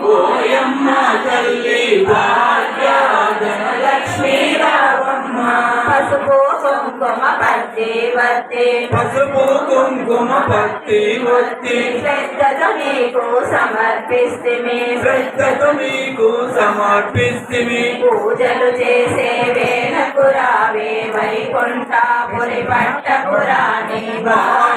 ఓయమ్మ తల్లి భాగ్యధనలక్ష్మీ రావమ్మ పసుపు కుంకుమ పత్తి వత్తి పసుపు కుంకుమ పత్తి వత్తి శ్రద్ధతో నీకు సమర్పిస్తుమి. శ్రద్ధతో మీకు సమర్పిస్తిమి. పూజలు చేసే రావే వైకుంఠాపురి పట్టపురాణి. భాగ్యధనలక్ష్మీ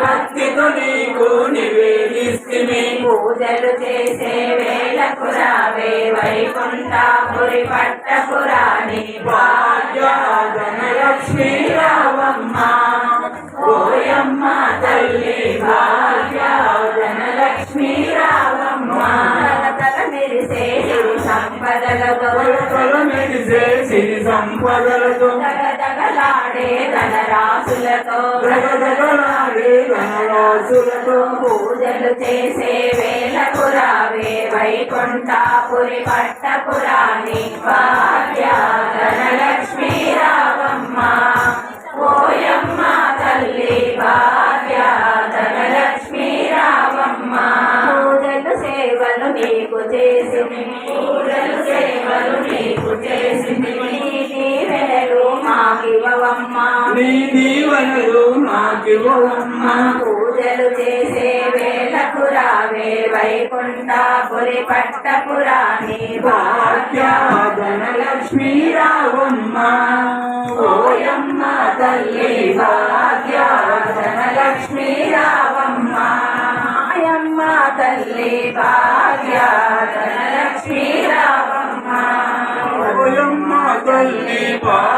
భక్తితో నీకు నివేదిస్తుమి పూజలు చేసే వేళకు రావే వైకుంఠాపురి పట్టపురాణి భాగ్యధనలక్ష్మీ రావమ్మ ఓయమ్మ తల్లి భాగ్యధనలక్ష్మీ రావమ్మ. తల మెరిసే సంపదలతో కొలకొల మెరిసే సిరి సంపదలతో దగదగలాడే ధనరాశులతో. జగజగలాడే ధనరాశులతో పూజలు చేసే వేళకు రావే వైకుంఠాపురి పట్టపురాణి భాగ్య ధనలక్ష్మీ రావమ్మ. మాకివ్వవమ్మ నీ దీవెనలు నాకివ్వమ్మ పూజలు చేసే వేళకు రావే వైకుంఠాపురి పట్టపురాణి భాగ్య భాగ్యధనలక్ష్మీ రావమ్మ. ఓయమ్మ తల్లి భాగ్య ధనలక్ష్మీ రావమ్మ ఆయమ్మ తల్లి భాగ్య ధనలక్ష్మీ రావమ్మ ఓయమ్మ తల్లి భాగ్యధనలక్ష్మీ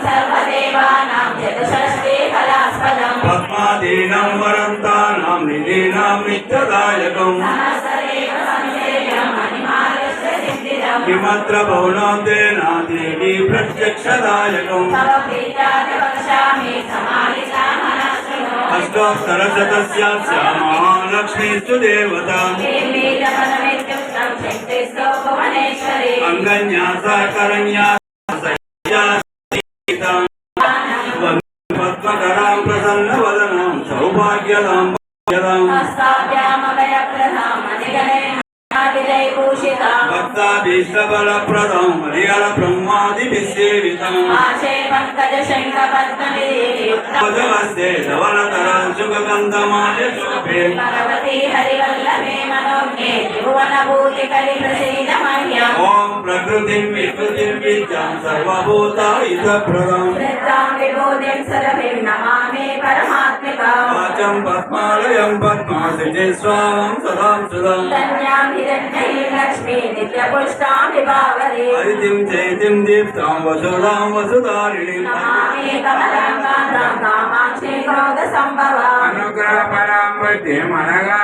సుందరం సర్వదేవానాం చతుషష్ఠి కళాస్పదం పద్మాదీనం వరం తానాం నిధీనాం నిత్యదాయకం సహస్రదేవ సంసేవ్యం మణిమాలస్య సిద్ధిదం కిమత్ర భవనాదేనా దేవి సౌభాగ్యదాం భాగ్యదాం హస్తాభ్యామభయప్రదాం మణిగణేభూషితాం భక్తాభీష్టబలప్రదం హరిహర బ్రహ్మాదిభిः సేవితం ఆశే పంకజ శంఖ పద్మనియుక్తం భజవస్తే ధవలతరం సుఖగంధమాయ ప్రకృతిం విద్యాం విభూతిం నమామి పరమాత్మికాం వాచం పద్మాలయం పద్మాసిజే స్వామం సదాం సుదం హరితిం చైతిం దీప్తాం వసుదాం నమామి కమలం కాంతాం మనగా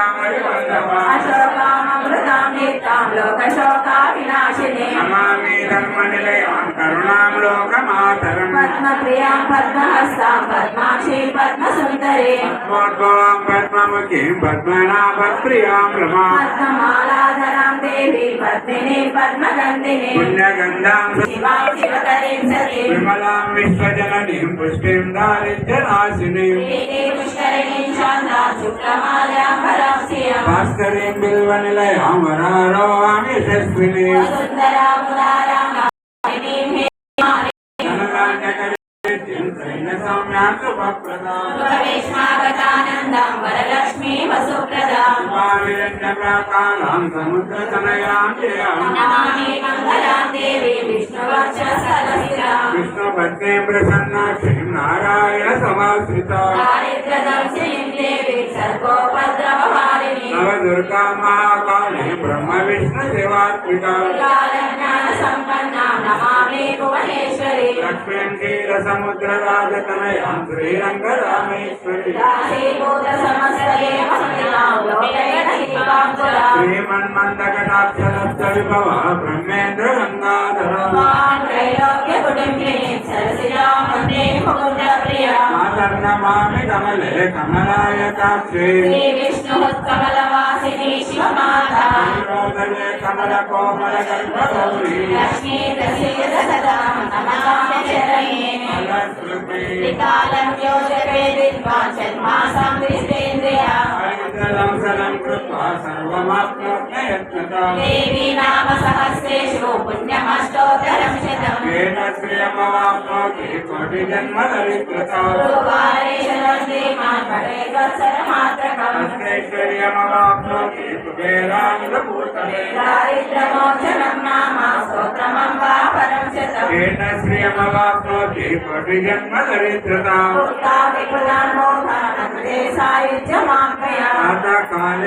నమామి ధర్మ నిలయాం కరుణాం లోకమాతరం పద్మప్రియాం పద్మహస్తాం పద్మాక్షి పద్మసుందరి. పద్మోద్భవాం పద్మముఖీం పద్మనాభ ప్రియాం రమా. పద్మమాలాధరాం దేవి పద్మిని పద్మగంధిని. పుణ్యగంధాం శివాం శివకరీం సతీ. విమలాం విశ్వజననీం పుష్టిం దారిద్ర్యనాశినీం. పుష్కరిణీం చాంద్రాం శుక్లమాల్యాం పరాంశియం భాస్కరీం బిల్వ నిలయాం వరారోహాం యశస్వినీం వరలక్ష్మీ వసుప్రదాం దేవి ప్రసన్నాక్షి నారాయణ సమాశ్రిత దారిద్ర్యదంశిం దేవి సర్వోపద్రవ नवदुर्गा महाकाली ब्रह्मविष्णुदेवात्मिका భువనేశ్వరి లక్ష్మీం క్షీర సముద్ర రాజతనయాం శ్రీరంగ రామేశ్వరి దీపాంకురాం శ్రీమన్మందకటాక్షరస్థ విభవ బ్రహ్మేంద్ర గంగాధర మాం త్రైలోక్య కుటుంబిని సరసిజాం వందే ముకుంద ప్రియాం మాతర్నమామి కమలే కమలాయతాక్షి శివమాత రోదలే కమల కోమల గర్భగౌరీ లక్ష్మీ ప్రసీద సదా నమస్కారయే త్రికాలం యోజపే విద్వాన్ జన్మాసం దేవీ నామ సహస్రేషు పుణ్యమష్టోత్తరం శతం ఏన శ్రియమవాప్నోతి కోటి జన్మ దరిద్రతా అష్టైశ్వర్యమవాప్నోతి కుబేరాంగభూతలే దారిద్ర్యమోచనం నామ స్తోత్రమం వా పరం శతం ఏన శ్రియమవాప్నోతి కోటి జన్మ దరిద్రతా సాయుధ్యమాప్యయా మాతా కాలే